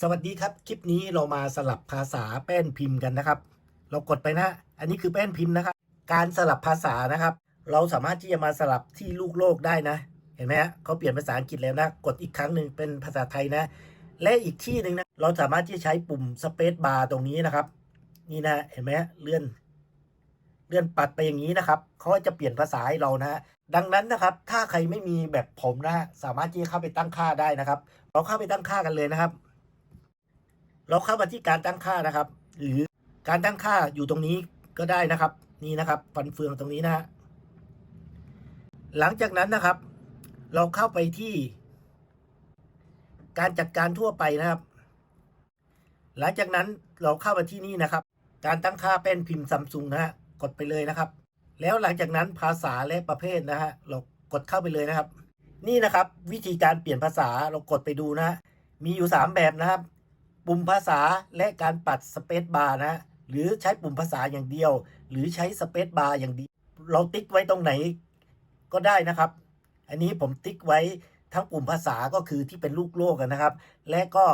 สวัสดีครับ คลิปนี้เรามาสลับภาษาแป้นพิมพ์กันนะครับ เรากดไปนะ อันนี้คือแป้นพิมพ์นะครับ การสลับภาษานะครับ เราสามารถที่จะมาสลับที่ลูกโลกได้นะ เห็นไหมฮะเขาเปลี่ยนภาษาอังกฤษแล้วนะ กดอีกครั้งหนึ่งเป็นภาษาไทยนะ และอีกที่หนึ่งนะ เราสามารถที่จะใช้ปุ่มสเปซบาร์ตรงนี้นะครับ นี่นะ เห็นไหมฮะเลื่อน เลื่อนปัดไปอย่างนี้นะครับเขาจะเปลี่ยนภาษาให้เรานะฮะดังนั้นนะครับ ถ้าใครไม่มีแบบผมนะฮะสามารถที่จะเข้าไปตั้งค่าได้นะครับ เราเข้าไปตั้งค่ากันเลยนะครับ เราเข้ามาที่การตั้งค่านะครับ หรือการตั้งค่าอยู่ตรงนี้ก็ได้นะครับ นี่นะครับ ฟันเฟืองตรงนี้นะฮะหลังจากนั้นนะครับ เราเข้าไปที่ การจัดการทั่วไปนะครับ หลังจากนั้นเราเข้ามาที่นี่นะครับ การตั้งค่าเป็นพิมพ์ซัมซุงนะฮะกดไปเลยนะครับ แล้วหลังจากนั้นภาษาและประเภทนะฮะเรากดเข้าไปเลยนะครับ นี่นะครับ วิธีการเปลี่ยนภาษาเรากดไปดูนะฮะมีอยู่ 3 แบบนะครับ ปุ่มภาษาและการปัดสเปซบาร์นะ หรือใช้ปุ่มภาษาอย่างเดียว หรือใช้สเปซบาร์อย่างเดียวเราติ๊กไว้ตรงไหนก็ได้นะครับ อันนี้ผมติ๊กไว้ทั้งปุ่มภาษาก็คือที่เป็นลูกโลกนะครับ และก็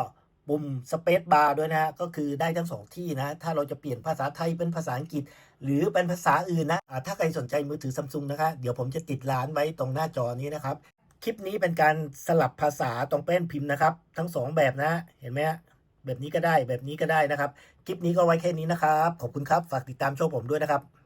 ปุ่มสเปซบาร์ด้วยนะก็คือได้ทั้งสองที่นะ ถ้าเราจะเปลี่ยนภาษาไทยเป็นภาษาอังกฤษ หรือเป็นภาษาอื่นนะอ่าถ้าใครสนใจมือถือซัมซุงนะคะ เดี๋ยวผมจะติดร้านไว้ตรงหน้าจอนี้นะครับ คลิปนี้เป็นการสลับภาษาตรงแป้นพิมพ์นะครับ ทั้งสองแบบนะ เห็นไหมฮะ แบบนี้ก็ได้แบบนี้ก็ได้นะครับ คลิปนี้ก็ไว้แค่นี้นะครับ ขอบคุณครับ ฝากติดตามช่องผมด้วยนะครับ